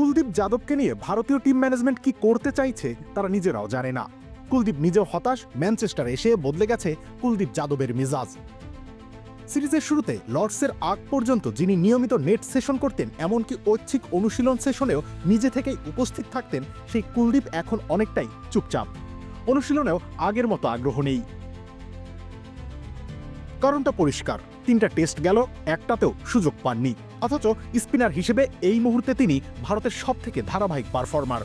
কুলদীপ যাদবকে নিয়ে ভারতীয় team management কি করতে চাইছে, তারা নিজেরাও জানে না। কুলদীপ নিজেও হতাশ ম্যানচেস্টার এসে বদলে গেছে কুলদীপ যাদবের মিজাজ। সিরিজের শুরুতে লর্ডসের আগ পর্যন্ত যিনি নিয়মিত নেট সেশন করতেন, এমনকি ঐচ্ছিক অনুশীলন সেশনেও নিজে থেকেই উপস্থিত থাকতেন, সেই কুলদীপ এখন অনেকটাই চুপচাপ। অনুশীলনেও আগের মতো আগ্রহ নেই। কারণটা পরিষ্কার। তিনটা টেস্ট গেল, একটাতেও সুযোগ পাননি। অথচ স্পিনার হিসেবে এই মুহূর্তে তিনি ভারতের সবথেকে ধারাবাহিক পারফর্মার।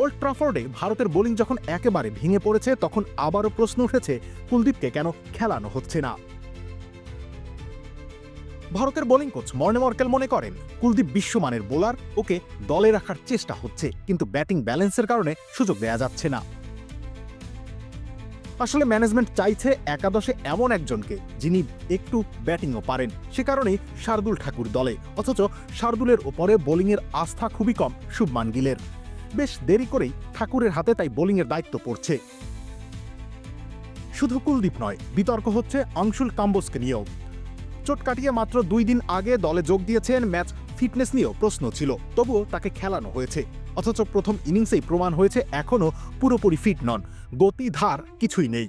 ওল্ড ট্রাফোর্ডে ভারতের বোলিং যখন একেবারে ভেঙে পড়েছে, তখন আবারও প্রশ্ন উঠেছে, কুলদীপকে কেন খেলানো হচ্ছে না? ভারতের বোলিং কোচ মর্নে মর্কেল মনে করেন, কুলদীপ বিশ্বমানের বোলার, ওকে দলে রাখার চেষ্টা হচ্ছে, কিন্তু ব্যাটিং ব্যালেন্সের কারণে সুযোগ দেয়া যাচ্ছে না। আসলে ম্যানেজমেন্ট চাইছে একাদশে এমন একজনকে, যিনি একটু ব্যাটিংও পারেন। সে কারণেই শার্দুল ঠাকুর দলে। অথচ শার্দুলের ওপরে বোলিংয়ের আস্থা খুবই কম শুভমান গিলের। বেশ দেরি করেই ঠাকুরের হাতে তাই বোলিংয়ের দায়িত্ব পড়ছে। শুধু কুলদীপ নয়, বিতর্ক হচ্ছে অংশুল কাম্বোসকে নিয়েও। চোট কাটিয়ে মাত্র দুই দিন আগে দলে যোগ দিয়েছেন ম্যাচ ফিটনেস নিয়েও প্রশ্ন ছিল, তবুও তাকে খেলানো হয়েছে। অথচ প্রথম ইনিংসেই প্রমাণ হয়েছে এখনও পুরোপুরি ফিট নন, গতি ধার কিছুই নেই।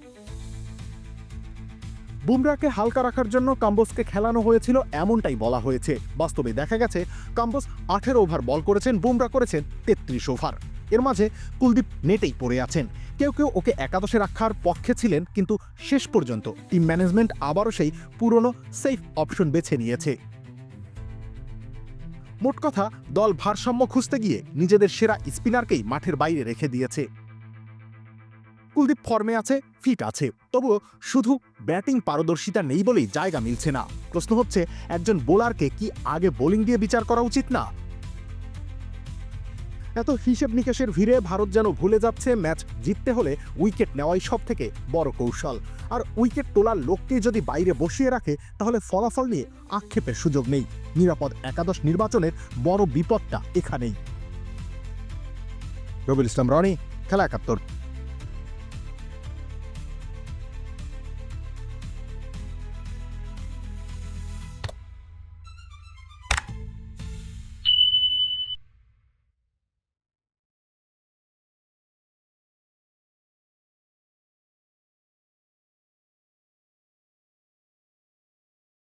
বুমরাকে হালকা রাখার জন্য কাম্বোসকে খেলানো হয়েছিল এমনটাই বলা হয়েছে। বাস্তবে দেখা গেছে, কাম্বোস আঠেরো ওভার বল করেছেন বুমরা করেছেন তেত্রিশ ওভার। এর মাঝে কুলদীপ নেটেই পড়ে আছেন। কেউ কেউ ওকে একাদশে রাখার পক্ষে ছিলেন, কিন্তু শেষ পর্যন্ত টিম ম্যানেজমেন্ট আবারও সেই পুরনো সেফ অপশন বেছে নিয়েছে। মোট কথা, দল ভারসাম্য খুঁজতে গিয়ে নিজেদের সেরা স্পিনারকেই মাঠের বাইরে রেখে দিয়েছে। কুলদীপ ফর্মে আছে, ফিট আছে, তবুও শুধু ব্যাটিং পারদর্শিতা নেই বলেই জায়গা মিলছে না। প্রশ্ন হচ্ছে, একজন বোলারকে কি আগে বোলিং দিয়ে বিচার করা উচিত না? এত হিসেব নিকেশের ভিড়ে ভারত যেন ভুলে যাচ্ছে ম্যাচ জিততে হলে উইকেট নেওয়াই সব থেকে বড় কৌশল। আর উইকেট তোলার লোককে যদি বাইরে বসিয়ে রাখে, তাহলে ফলাফল নিয়ে আক্ষেপের সুযোগ নেই। নিরাপদ একাদশ নির্বাচনের বড় বিপদটা এখানেই। রবিউল ইসলাম রনি, খেলা একাত্তর।